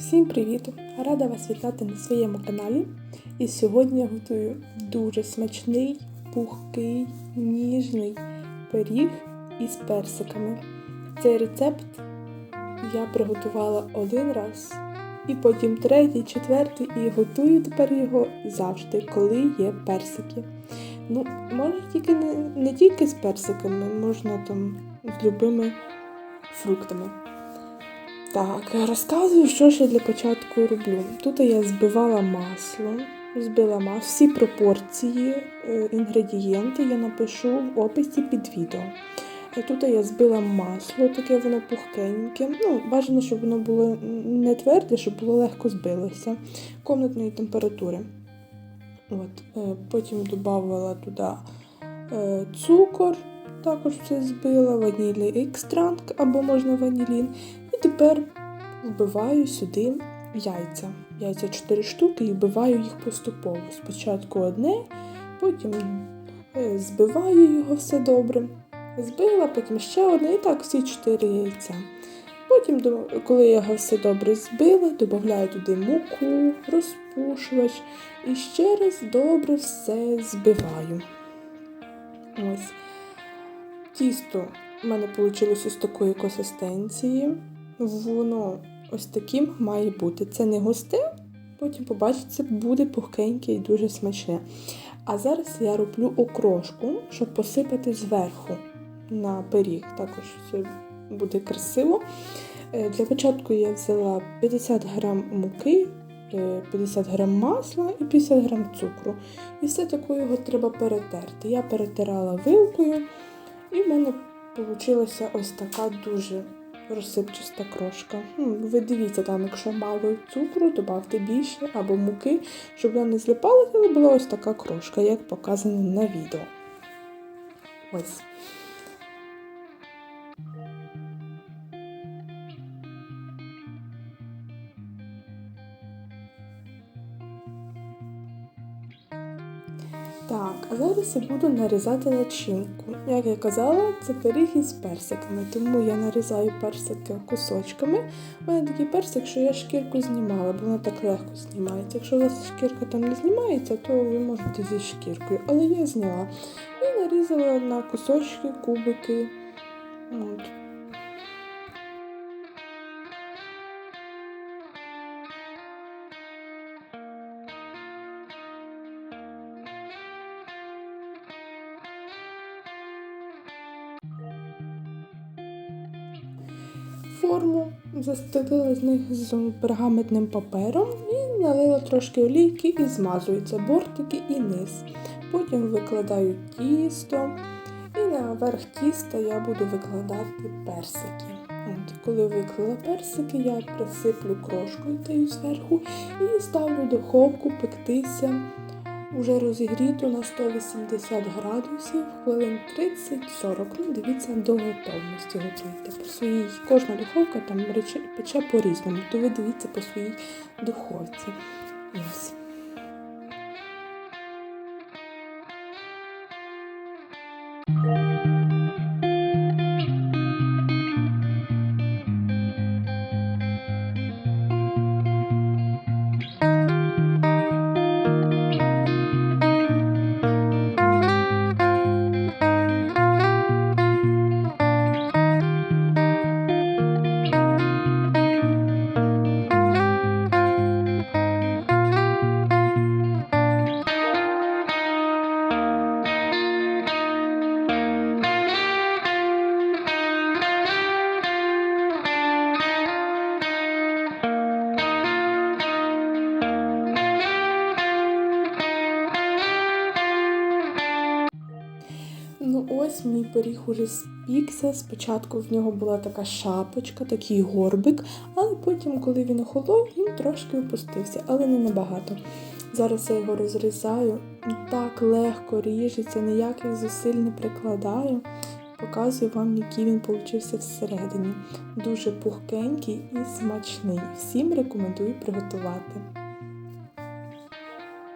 Всім привіт! Рада вас вітати на своєму каналі. І сьогодні я готую дуже смачний, пухкий, ніжний пиріг із персиками. Цей рецепт я приготувала один раз, і потім третій, четвертий, і готую тепер його завжди, коли є персики. Ну, можна тільки не, не тільки з персиками, можна там з любими фруктами. Так, розказую, що ж я для початку роблю. Тут я збивала масло, збила масло, всі пропорції, е, інгредієнти я напишу в описі під відео. Е, Тут я збила масло, таке воно пухкеньке. Ну, бажано, щоб воно було не тверде, щоб було легко збилося комнатної температури. От, е, Потім додавала туди цукор, також все збила, ванільний екстракт або можна ванілін. Тепер вбиваю сюди яйця. Яйця 4 штуки і вбиваю їх поступово. Спочатку одне, потім е, збиваю його все добре. Збила, потім ще одне і так всі 4 яйця. Потім, коли я його все добре збила, додаю туди муку, розпушувач і ще раз добре все збиваю. Ось. Тісто в мене вийшло ось такої консистенції. Воно ось таким має бути. Це не густе, потім побачите, це буде пухкеньке і дуже смачне. А зараз я роблю окрошку, щоб посипати зверху на пиріг. Також все буде красиво. Е, Для початку я взяла 50 грам муки, е, 50 грам масла і 50 грам цукру. І все таке його треба перетерти. Я перетирала вилкою, і в мене вийшла ось така дуже розсипчаста крошка. Ви дивіться, там, якщо мало цукру, додавте більше або муки, щоб вона не злипалася, але була ось така крошка, як показано на відео. Ось. Так, а зараз я буду нарізати начинку. Як я казала, це пиріг із персиками, тому я нарізаю персики кусочками. У мене такий персик, що я шкірку знімала, бо вона так легко знімається. Якщо у вас шкірка там не знімається, то ви можете зі шкіркою. Але я зняла. І нарізала на кусочки, кубики. От. Форму, застелила з них з пергаментним папером і налила трошки олійки і змазуються бортики і низ. Потім викладаю тісто, і наверх тіста я буду викладати персики. От, коли виклала персики, я присиплю крошкою тією зверху і ставлю духовку пектися уже розігріту на 180 градусів хвилин 30-40. Ну, дивіться до готовності готуйте. По своїй кожна духовка там пече по-різному, то ви дивіться по своїй духовці. Ось. Ну ось мій пиріг уже спікся. Спочатку в нього була така шапочка, такий горбик, але потім, коли він охолов, він трошки опустився, але не набагато. Зараз я його розрізаю, так легко ріжеться, ніяких зусиль не прикладаю. Показую вам, який він получився всередині. Дуже пухкенький і смачний. Всім рекомендую приготувати.